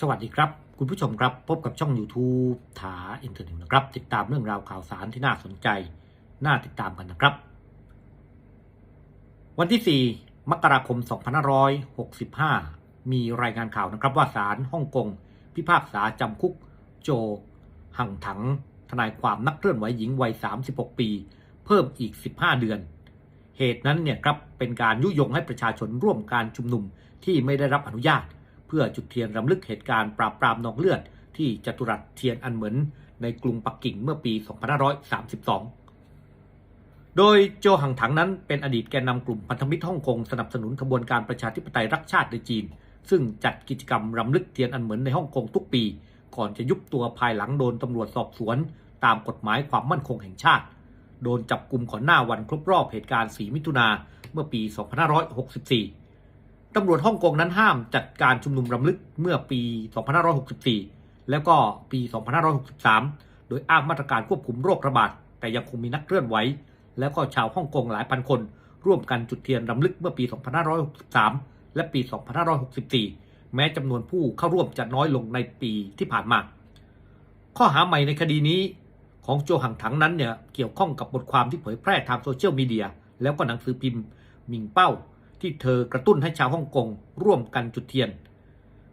สวัสดีครับ คุณผู้ชมครับพบกับช่อง YouTube ถาอินเทอร์เน็ตนะครับ ติดตามเรื่องราวข่าวสารที่น่าสนใจ น่าติดตามกันนะครับ วันที่ 4 มกราคม 2565 มีรายงานข่าวนะครับว่าศาลฮ่องกง พิพากษาจำคุกโจ หังถัง ทนายความนักเคลื่อนไหวหญิงวัย 36 ปี เพิ่มอีก 15 เดือน เหตุนั้นเนี่ยครับเป็นการยุยงให้ประชาชนร่วมการชุมนุมที่ไม่ได้รับอนุญาต เพื่อจุดเทียนรำลึกเหตุการณ์ปราบปรามนองเลือด ที่จัตุรัสเทียนอันเหมินในกรุงปักกิ่งเมื่อปี 2532 โดยโจหังถังนั้นเป็นอดีตแกนนำกลุ่มพันธมิตรฮ่องกงสนับสนุนขบวนการประชาธิปไตยรักชาติในจีน ซึ่งจัดกิจกรรมรำลึกเทียนอันเหมินในฮ่องกงทุกปี ก่อนจะยุบตัวภายหลังโดนตำรวจสอบสวน ตามกฎหมายความมั่นคงแห่งชาติ โดนจับกลุ่มก่อนหน้าวันครบรอบเหตุการณ์ 4 มิถุนาเมื่อปี 2564 ตำรวจฮ่องกงนั้นห้ามจัดการชุมนุมรำลึกเมื่อปี 2564 แล้วก็ปี 2563 โดยอ้างมาตรการควบคุมโรคระบาด แต่ยังคงมีนักเคลื่อนไหว แล้วก็ชาวฮ่องกงหลายพันคน ร่วมกันจุดเทียนรำลึกเมื่อปี 2563 และปี 2564 แม้จำนวนผู้เข้าร่วมจะน้อยลงในปีที่ผ่านมา ข้อหาใหม่ในคดีนี้ของโจหังถังนั้นเนี่ยเกี่ยวข้องกับบทความที่เผยแพร่ทางโซเชียลมีเดียแล้วก็หนังสือพิมพ์มิงเป้า ที่เธอกระตุ้นให้ชาวฮ่องกงร่วมกันจุดเทียน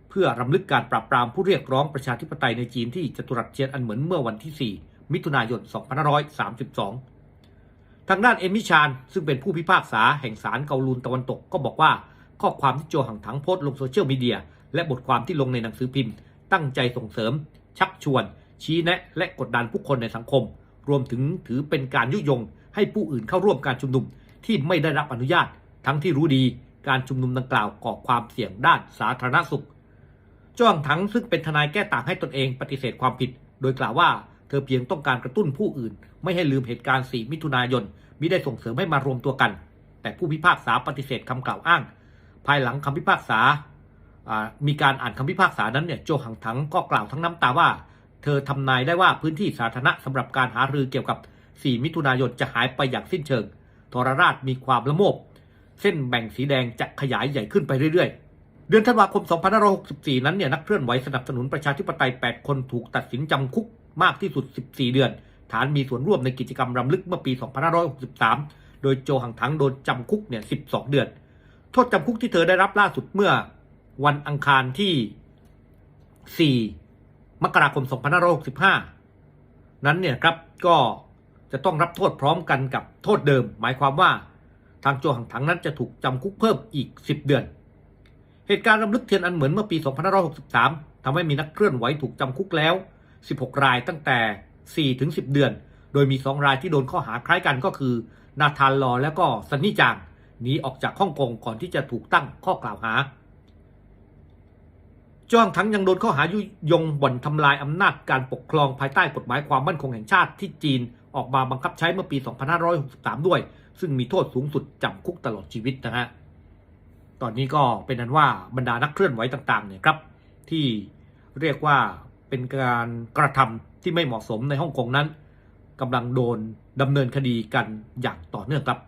เพื่อรำลึกการปราบปรามผู้เรียกร้องประชาธิปไตยในจีนที่จตุรัสเทียนอันเหมือนเมื่อวันที่ 4 มิถุนายน 2532 ทางด้านเอมิชานซึ่งเป็นผู้พิพากษาแห่งศาลเกาลูนตะวันตกก็บอกว่าข้อความที่โจหังถังโพสต์ลงโซเชียลมีเดีย และบทความที่ลงในหนังสือพิมพ์ ตั้งใจส่งเสริม ชักชวน ชี้แนะ และกดดันผู้คนในสังคม รวมถึงถือเป็นการยุยง ให้ผู้อื่นเข้าร่วมการชุมนุมที่ไม่ได้รับอนุญาต ทั้งที่รู้ดีการชุมนุมดังกล่าวก่อความเสี่ยงด้านสาธารณสุขจ้วงถังซึ่งเป็นทนายแก้ต่างให้ตนเองปฏิเสธความผิด โดยกล่าวว่าเธอเพียงต้องการกระตุ้นผู้อื่น ไม่ให้ลืมเหตุการณ์ 4 มิถุนายนมิได้ส่งเสริมให้มารวมตัวกัน แต่ผู้พิพากษาปฏิเสธคำกล่าวอ้าง ภายหลังคำพิพากษาอ่ามีการอ่านคำพิพากษานั้นเนี่ยโจหังถังก็กล่าวทั้งน้ำตาว่า เธอทำนายได้ว่าพื้นที่สาธารณะสำหรับการหารือเกี่ยวกับ 4 มิถุนายนจะหายไปอย่างสิ้นเชิงทรราชมีความละโมบ เส้นแบ่งสีแดงจะขยายใหญ่ขึ้นไปเรื่อยๆ เดือนธันวาคม 2564 นั้นเนี่ยนักเคลื่อนไหวสนับสนุนประชาธิปไตย 8 คนถูกตัดสินจำคุกมากที่สุด 14 เดือน ฐานมีส่วนร่วมในกิจกรรมรำลึกเมื่อปี 2563 โดยโจหังถังโดนจำคุกเนี่ย 12 เดือน โทษจำคุกที่เธอได้รับล่าสุดเมื่อวันอังคารที่ 4 มกราคม 2565 นั้นเนี่ยครับก็จะต้องรับโทษพร้อมกันกับโทษเดิม หมายความว่า ทางโจหังถังนั้นจะถูกจำคุกเพิ่มอีก 10 เดือน เหตุการณ์รำลึกเทียนอันเหมือนเมื่อปี 2563 ทำให้มีนักเคลื่อนไหวถูกจำคุกแล้ว 16 รายตั้งแต่ 4 ถึง 10 เดือน โดยมี 2 รายที่โดนข้อหาคล้ายกันก็คือ นาธานลอและก็ซันนี่จางหนีออกจากฮ่องกงก่อนที่จะถูกตั้งข้อกล่าวหา จ้องทั้งยังโดนข้อหายุยงบ่อนทำลายอำนาจการปกครองภายใต้กฎหมายความมั่นคงแห่งชาติที่จีนออกมาบังคับใช้เมื่อปี 2563 ด้วย ซึ่งมีโทษสูงสุดจำคุกตลอดชีวิตนะฮะ ตอนนี้ก็เป็นนั้นว่าบรรดานักเคลื่อนไหวต่างๆเนี่ยครับที่เรียกว่าเป็นการกระทำที่ไม่เหมาะสมในฮ่องกงนั้นกำลังโดนดำเนินคดีกันอย่างต่อเนื่องครับ